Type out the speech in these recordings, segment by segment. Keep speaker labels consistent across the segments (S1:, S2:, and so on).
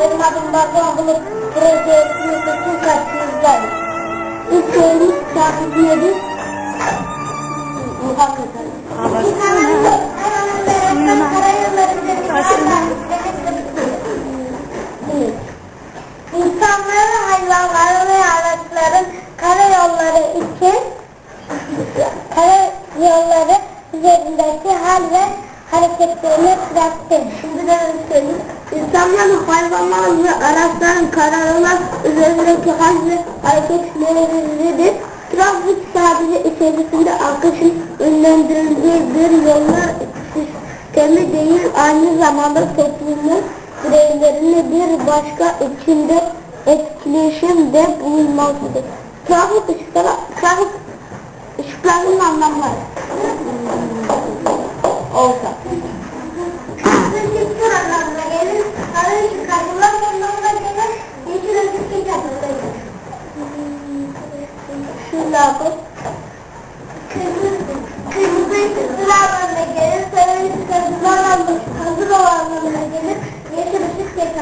S1: benim adım Batuhan Bulut. Proje Yurtdaki karşınızdayım. İlk şeyimiz şahitiyeti Muhakkak.
S2: Havasına,
S1: söyleyeyim. İnsanların, hayvanların ve araçların karayollar üzerindeki hal ve hareketleridir. Trafik sadece içerisinde akışın önlendirildiği bir yollar sistemi değil, aynı zamanda toplumun bireylerini bir başka içinde etkileşimde bulunmaktadır. Trafik ışıkları, trafik ışıklarının anlamları. Olsa. Işık anlamına gelir, sarı ışık aydınlat anlamına gelir, yeşil ışık geç anlamına gelir. Şu lafı. Kırmızı, kırmızı ışık sıra anlamına gelir, sarı ışık hazır anlamına, hazır ol anlamına gelir, yeşil ışık geç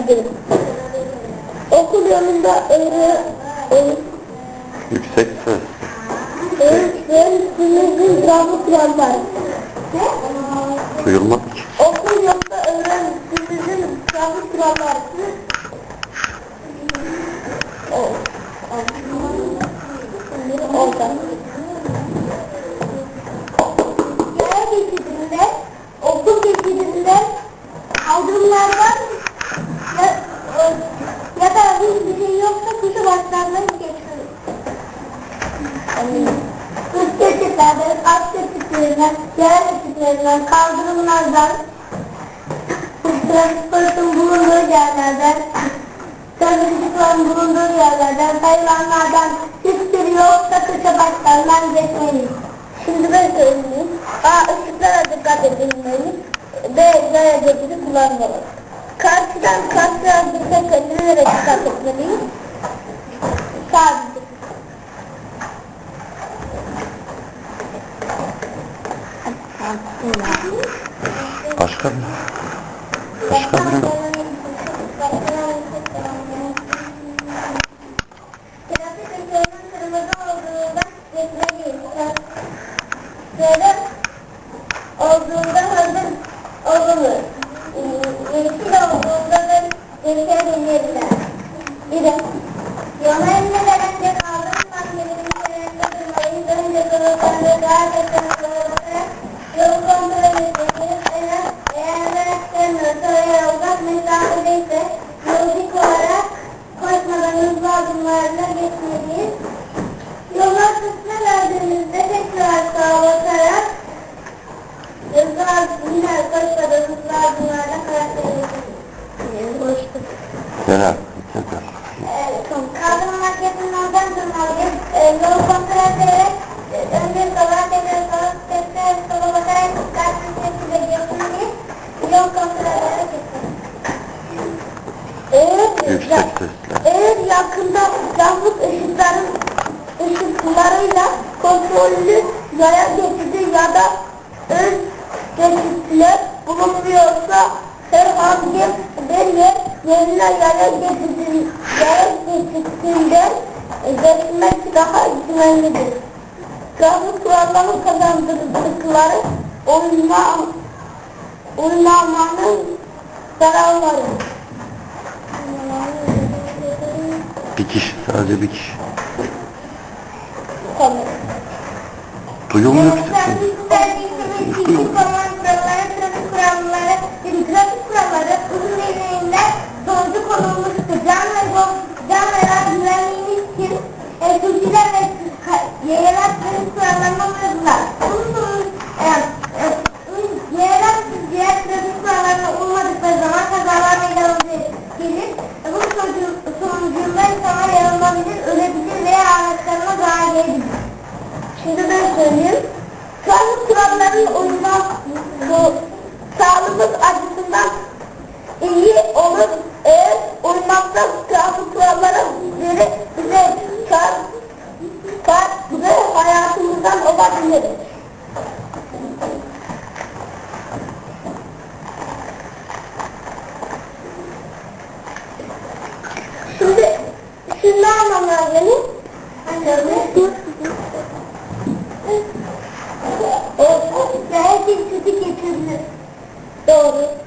S1: gelir. Okul yolunda öğre, öğre,
S3: Yüksek ses.
S1: öğretmenimizin trafik kuralları.
S3: Duyulmak.
S1: Okul yolunda öğretmenimizin trafik kuralları. O. Şimdi orada. Üst geçitlerden, alt geçitlerinden, yer geçitlerinden, kaldırımlardan, transportun bulunduğu yerlerden, taşıtıcıların bulunduğu yerlerden, hayvanlardan hiçbir yoksa kışa başlarından geçmeliyiz. Şimdi ben söyleyeyim. A. Işıklara dikkat edilmeli. B. Geçidi kullanmalı. Karşıdan karşıya geçerken nelere dikkat etmeliyiz? Sadece.
S3: Başka mı? Başka
S1: kırmızı olduğunda hazır olunur. Yeşil olduğunda da geçebilirler. Bir de yola inmeden önce kaldırım sahnelerinin üzerinde durmalıyız. Önce kırılırsa daha yakın yolu kontrol etmeliyiz. Eğer, araçlarınız veya uzak mesafedeyse yolculuk olarak koşmadan hızlı adımlarla geçmeliyiz. Yola kısmı verdiğimizde tekrar sağa bakarak hızlı adım yine koşmadan hızlı adımlarla karşılayabiliriz. Koştuk.
S3: Genel. Tekrar.
S1: Kaldırım merkezinden durmalıyız. E, yolu kontrol yaya geçidi ya da ön geçitler bulunmuyorsa herhangi bir yer yerine yaya geçidi yaya geçitinden geçmek daha güvenlidir. Trafik kurallarını kazandırdıkları uyma, uymamanın zararları.
S3: Bir kişi. Sadece bir kişi.
S1: Tamam.
S3: Duyulmuyor ki sesin.
S1: Trafik olur. Eğer uymakta trafik kurallara göre bize çar, çar ve hayatımızdan olabiliriz. Şimdi şunu anlamaya gelin. Anlamaya Ve her şey kötü
S3: getirir. Doğru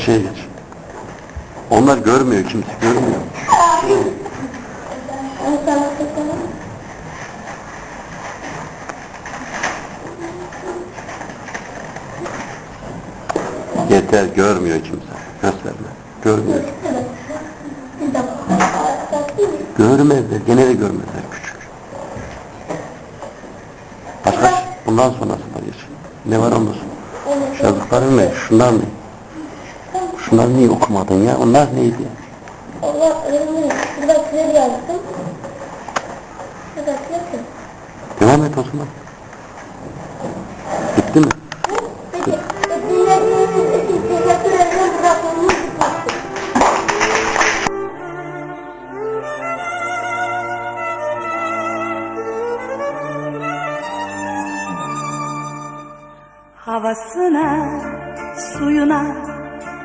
S3: şeye geç. Onlar görmüyor kimse görmüyor. Yeter görmüyor kimse. Gösterme. Görmüyor. Görmezler. Gene de görmezler küçük. Başka bundan sonrasına geç. Ne var? Şu yazdıkların ne? Şunlar ne? Şunları niye okumadın ya? Onlar neydi?
S1: Allah ömrüm. Şurada kredi yazdım. Şurada kredi.
S3: Devam et Osman. Bitti mi?
S1: Bitti.
S2: Havasına, suyuna,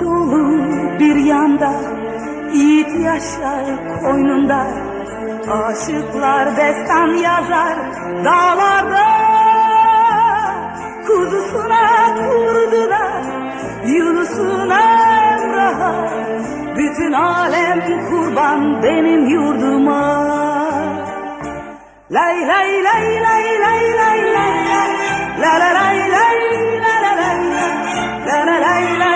S2: la Anadolu bir yanda Yiğit yaşar koynunda Aşıklar destan yazar dağlarda Kuzusuna kurduna Yunus'una Emrah'a Bütün alem kurban benim yurduma Lay lay lay lay lay lay lay La la lay lay la la lay La la lay lay lay lay